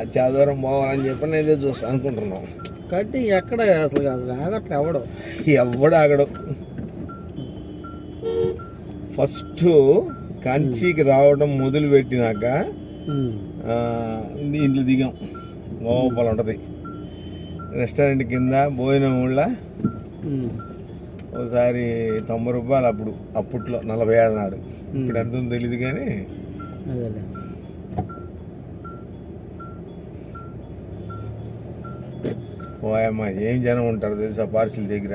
అది పోవాలని చెప్పి నేను ఇదే చూస్తా అనుకుంటున్నాం కట్టి ఎక్కడ అసలు అసలు ఆగట్లే ఎవడు? ఎవడు ఆగడు. ఫస్ట్ కంచికి రావడం మొదలు పెట్టినాక ఆ, దీంట్లో దిగాం. లోపల ఉంటుంది. రెస్టారెంట్ కింద భోజనం ఊళ్ళ ఒకసారి తొంభై రూపాయలు అప్పుడు అప్పట్లో నలభై ఏళ్ళ నాడు. ఇప్పుడు ఎంత తెలియదు కానీ పోయమ్మా ఏం జనం ఉంటారు తెలుసా పార్సిల్ దగ్గర?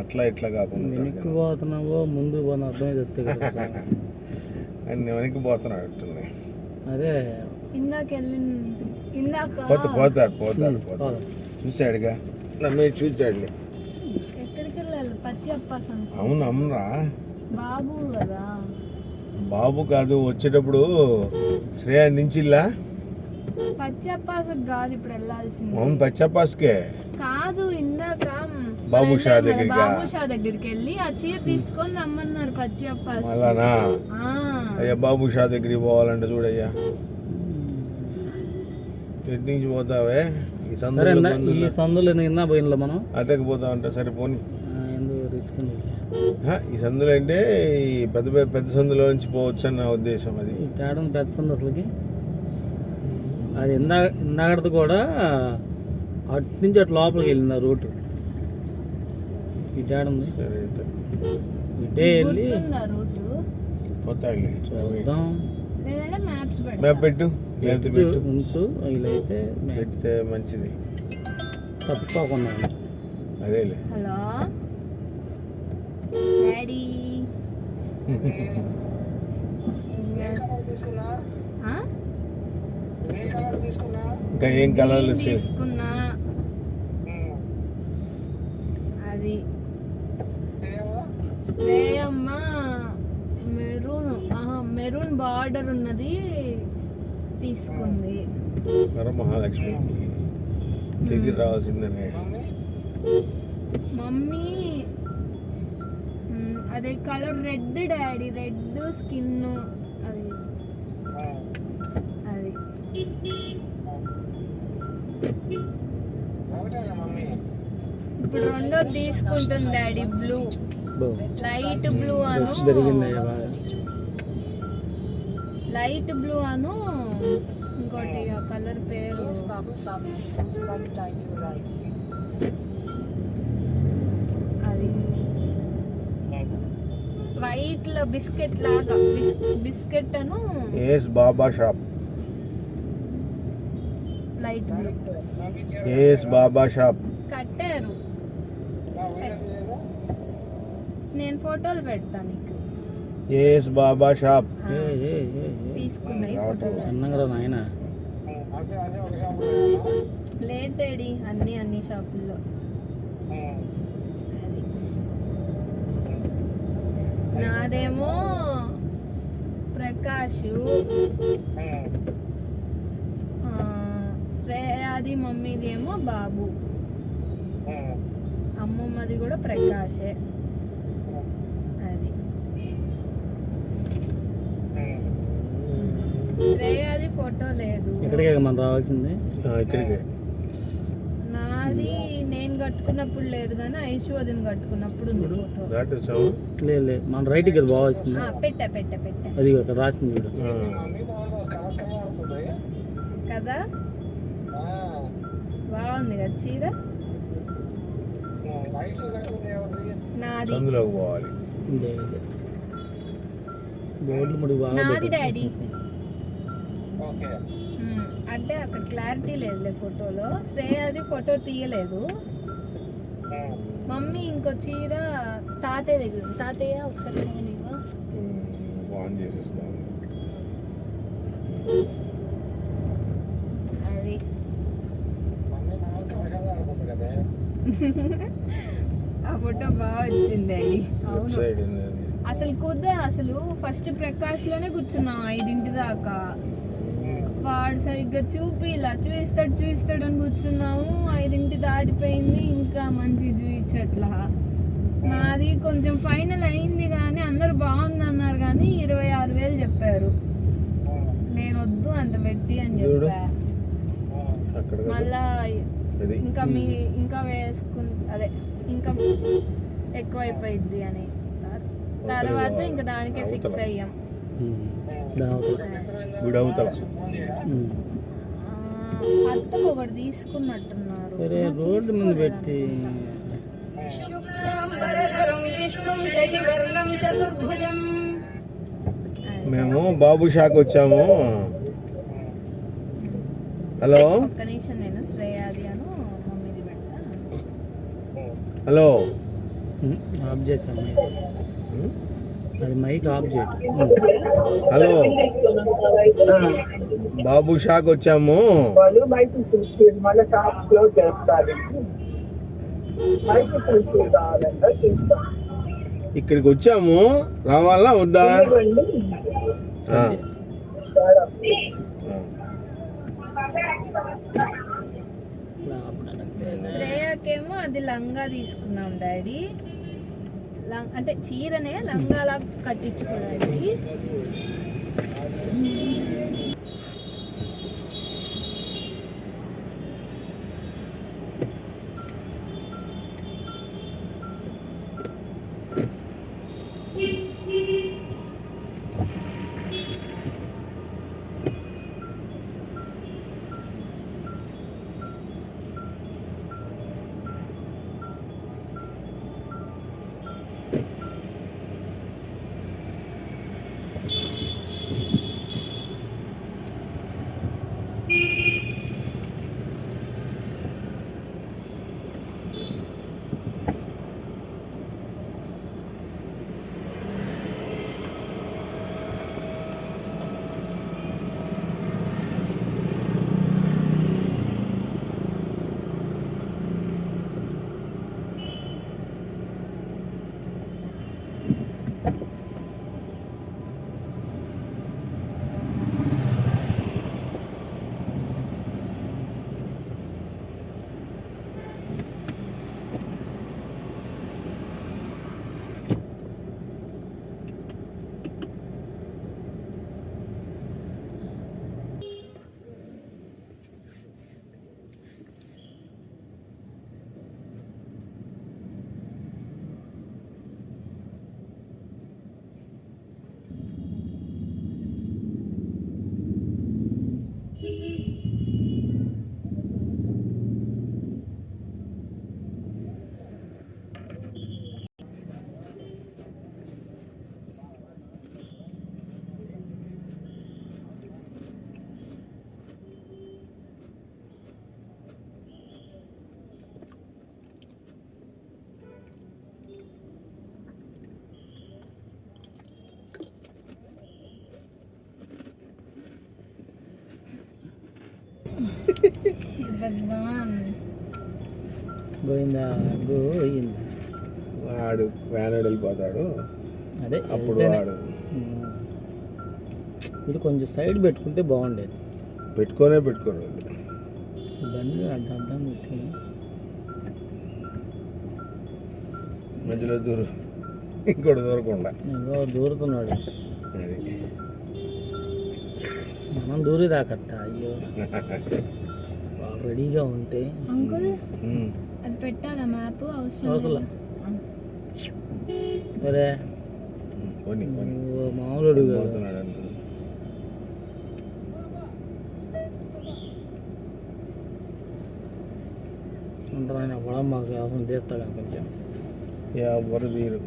అట్లా ఇట్లా కాకుండా వెనక్కి. పోతున్నావో ముందు పోతున్నా అర్థమైతే కదా సార్. అన్ని వెనక్కి పోతున్నాడు అట్టుంది అదే. ఇందాక పోతే పోతాడు పోతాడు పోతాడు. చూశాడుగా? నన్ను చూశాడులే. ఎక్కడికి వెళ్ళాలి? పచ్చి అప్పాసం అవును బాబు కదా. బాబు కాదు వచ్చేటప్పుడు శ్రేయ దించిల్లా పచ్చి అప్పాసం కాదు ఇప్పుడు వెళ్ళాల్సింది. అవును పచ్చపాస్కే. కాదు ఇందాక బాబు షా వెళ్ళాం కదా, దగ్గరికా? బాబు షా దగ్గరికి వెళ్ళి ఆ చీర తీసుకొని రమ్మన్నారు అలానా ఆ, అయ్యా బాబు షా దగ్గరికి పోవాలంటే చూడయ్యా. ఎటు నుంచి పోతావే? ఈ సందులో ఈ సందులో ఎందుకు ఇందా పోయినలో మనం? అతకి పోతావంటే సరే పోనీ. రిస్క్ హ, ఈ సందులో అంటే ఈ పెద్ద పెద్ద పెద్ద సందులో నుంచి పోవచ్చు అని నా ఉద్దేశం అది పెద్ద సందు అసలుకి? అది ఇందా ఇందాకది కూడా అటు నుంచి అటు లోపలికి వెళ్ళింది ఆ రూట్. తేడా ఉంది. సరే అయితే. ఇటే వెళ్ళి చూద్దాం. లేదంటే మ్యాప్స్ మ్యాప్ పెడతా పెట్టు ఉంచు వీలైతే పెడితే మంచిది. తప్పుకోకుండా ఉండు. అదేలే. హలో? డాడీ? ఇంకా ఏం కలర్లు తీసుకున్నా? అది. శ్రేయమ్మ? మెరూన్. మెరూన్ బార్డర్ ఉన్నది తీసుకుంది. వర మహాలక్ష్మికి దగ్గర రావాల్సిందనే. మమ్మీ? అదే colour red daddy red skin. ఇప్పుడు రెండో తీసుకుంటుంది డాడీ బ్లూ. లైట్ బ్లూ అను. లైట్ బ్లూ అను. ఇంకోటి ఆ కలర్ పేరు. అది. వైట్లో బిస్కెట్ లాగా. బిస్- బిస్కెట్ అను. బాబా షాప్. లైట్ బ్లూ బాబా షాప్ కట్టారు. నేను ఫోటోలు పెడతాను నీకు. ఏస్ బాబా షాప్. తీసుకున్నాయి. ఫోటోలు. చిన్నగా రా నాయన? లేదు డాడీ అన్ని అన్ని షాపుల్లో. నాదేమో ప్రకాష్ ఆ, శ్రేయాది మమ్మీది ఏమో బాబు. అమ్మమ్మది కూడా ప్రకాషే అది. శ్రేయాది ఫోటో లేదు. ఇక్కడికే మనం రావాల్సింది? ఇక్కడికే. నాది నేను కట్టుకున్నప్పుడు లేదు కానీ ఐశ్వర్యని కట్టుకున్నప్పుడు ఉంది ఫోటో. దాటేసాము లేదు లేదు. మన రైట్కి అది పోవాల్సింది పెట్టా పెట్టా పెట్టా. అది అక్కడ రాసింది కదా? బాగుంది కదా చీర? నాది. పోవాలి. నాది. డాడీ. అంటే అక్కడ క్లారిటీ లేదులే ఫోటోలో. శ్రేయాది ఫోటో తీయలేదు. మమ్మీ ఇంకో చీర తాతయ్య దగ్గర ఉంది. తాతయ్య ఒకసారి ఫోన్ ఇవ్వ. ఆన్ చేసేస్తాము అది ఆ ఫోటో బాగా వచ్చింది డాడీ లెఫ్ట్ అవును అసలు కుదే అసలు ఫస్ట్ ప్రకాష్లోనే కూర్చున్నాం ఐదింటి దాకా. వాడు సరిగ్గా చూపిలా చూపిస్తాడు చూపిస్తాడు అని కూర్చున్నాము ఐదింటి దాటిపోయింది ఇంకా మంచి చూపించట్లా నాది కొంచెం ఫైనల్ అయింది కానీ అందరు బాగుంది అన్నారు కానీ ఇరవై ఆరు వేలు చెప్పారు. నేను వద్దు అంత పెట్టి అని. చెప్పా. కదా. మళ్ళా అది ఇంకా మీ ఇంకా వేసుకు అదే ఇంకా ఎక్కువైపోయిద్ది అని. తర్వాత ఇంకా దానికే ఫిక్స్. అయ్యాం. అత్తకు ఒకటి తీసుకున్నట్టున్నారు. రోడ్డు మీద పెట్టి. మేము బాబు షాక్ వచ్చాము. హలో? ఒక్క నిమిషం నేను శ్రేయాది అను. హలో. ఆఫ్ చేసాం అది మైక్ ఆఫ్ చేయటం. హలో. బాబు షాక్ వచ్చాము. ఇక్కడికి వచ్చాము. రావాలా వద్దా? ఇవ్వండి చీరకేమో అది లంగా తీసుకున్నాం డాడీ. లం- అంటే చీరనే లంగాలా కట్టించుకోవడానికి భగవాన్ గోయిందా? గోయిందా? వాడు వ్యాన్ వెళ్ళిపోతాడు. అదే అప్పుడు. వాడు. ఇది కొంచెం సైడ్ పెట్టుకుంటే బాగుండేది. పెట్టుకోనే పెట్టుకోడు. బండి అడ్డ అడ్డం పెట్టి మధ్యలో దూరు. ఇంకోటి దూరకుండా. ఏదో దూరుతున్నాడు. మనం దూరి దాకట్ట అయ్యో. రెడీగా ఉంటే అంకుల్. అది పెట్టాలా మ్యాప్ అవసరం అవసరం? ఒరే అన్న. ఉంటాను పొలం మాకు అవసరం కానీ కొంచెం ఎవరు తీరు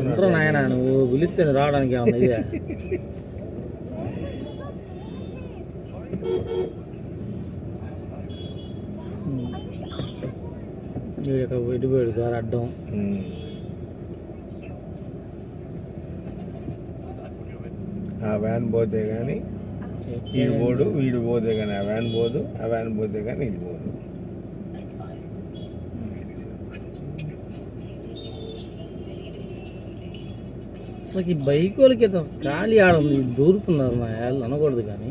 ఉంటారా నాయన నువ్వు పిలిస్తే రావడానికి ఏమన్నా ఇదే? ఇక్కడ వెళ్ళిపోయాడు గారు అడ్డం. ఆ వ్యాన్ పోతే కానీ వీడు పోడు వీడు పోతే కానీ ఆ వ్యాన్ పోదు ఆ వ్యాన్ పోతే కానీ ఇది పోదు. అసలు ఈ బైక్ వాళ్ళకి ఖాళీ ఆడ దూరుతున్నారు నా వాళ్ళు అనకూడదు కానీ.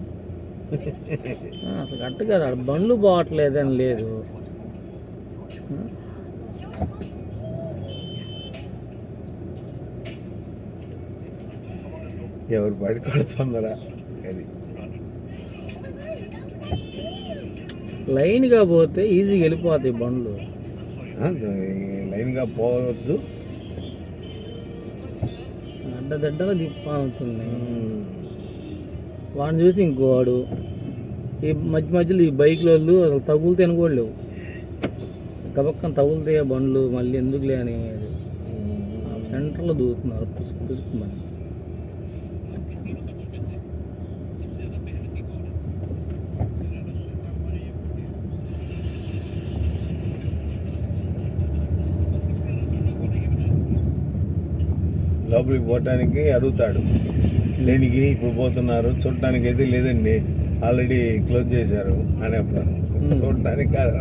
అసలు కరెక్ట్ కాదు ఆడ బండ్లు పోవట్లేదని లేదు. ఎవరు బయట కొడుతుందరా అది. లైన్గా పోతే ఈజీగా వెళ్ళిపోతాయి బండ్లు. లైన్గా పోవద్దు. అడ్డదడ్డగా తిప్పాలుతుంది వాడిని చూసి ఇంకోవాడు ఈ మధ్య మధ్యలో ఈ బైక్ల వాళ్ళు అసలు తగులుతే కూడా లేవు. గబక్కన తగులుతాయి బండ్లు మళ్ళీ ఎందుకులే అని సెంటర్లో దూకుతున్నారు పుసుకు పుసుకుమని లోపలికి పోవటానికి అడుగుతాడు. దేనికి ఇప్పుడు పోతున్నారు. చూడటానికి అయితే లేదండి. ఆల్రెడీ క్లోజ్ చేశారు. అని. చూడటానికి కాదు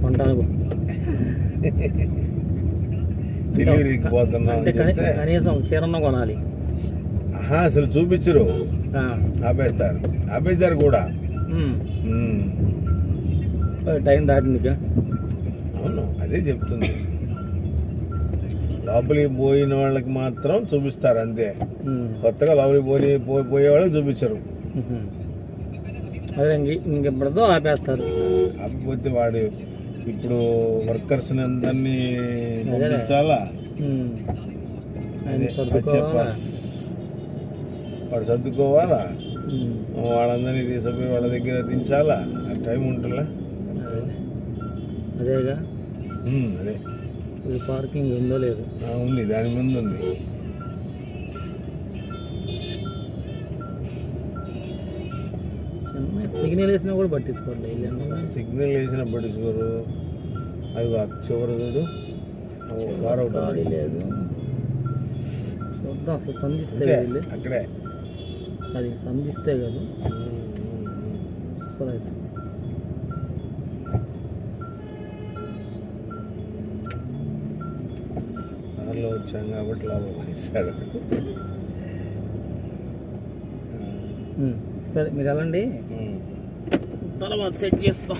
కొంటాను. డెలివరీకి పోతున్నాం కనీసం చీరన్న కొనాలి. అసలు చూపించరు. ఆపేస్తారు. ఆపేస్తారు కూడా. టైం దాటిందిగా. అవును అదే చెప్తుంది. లోపలికి పోయిన వాళ్ళకి మాత్రం చూపిస్తారు అంతే. కొత్తగా లోపలికి పోయి పోయి- వాళ్ళకి చూపించరు. అదే ఇంక ఇంకెప్పటితో ఆపేస్తారు. ఆపిపోతే వాడు ఇప్పుడు వర్కర్స్ అందరినీ పంపించాలా? వాడు సర్దుకోవాలా. వాళ్ళందరినీ తీసుకుపోయి వాళ్ళ దగ్గర దించాలా? టైం ఉంటుందా? అదే. అదేగా. అదే. ఇది పార్కింగ్ ఉందో లేదు. ఉంది దాని ముందు ఉంది. సిగ్నల్ వేసినా కూడా పట్టించుకోవట్లేదు ఎందుకు? సిగ్నల్ వేసిన పట్టించుకోరు. అది చివరి చూడు. కారు ఒకటి. లేదు. చూద్దాం అసలు సంధిస్తే అక్కడే. అది సంధిస్తే కదా. అసలు వచ్చాం కాబట్టి పడేశాడు ఉమ్. సరే మీరు వెళ్ళండి ఉమ్. తర్వాత సెట్ చేస్తాం